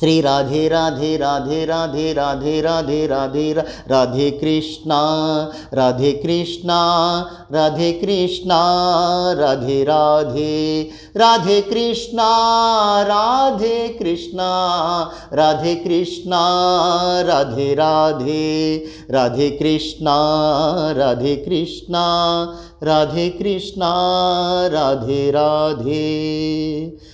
Shri Radhe Radhe Radhe Radhe Radhe Radhe Radhe Radhe Krishna Radhe Krishna Radhe Krishna, Radhe Radhe Radhe Krishna Radhe Krishna Radhe Krishna, Radhe Radhe Radhe Krishna Radhe Krishna Radhe Krishna, Radhe Radhe.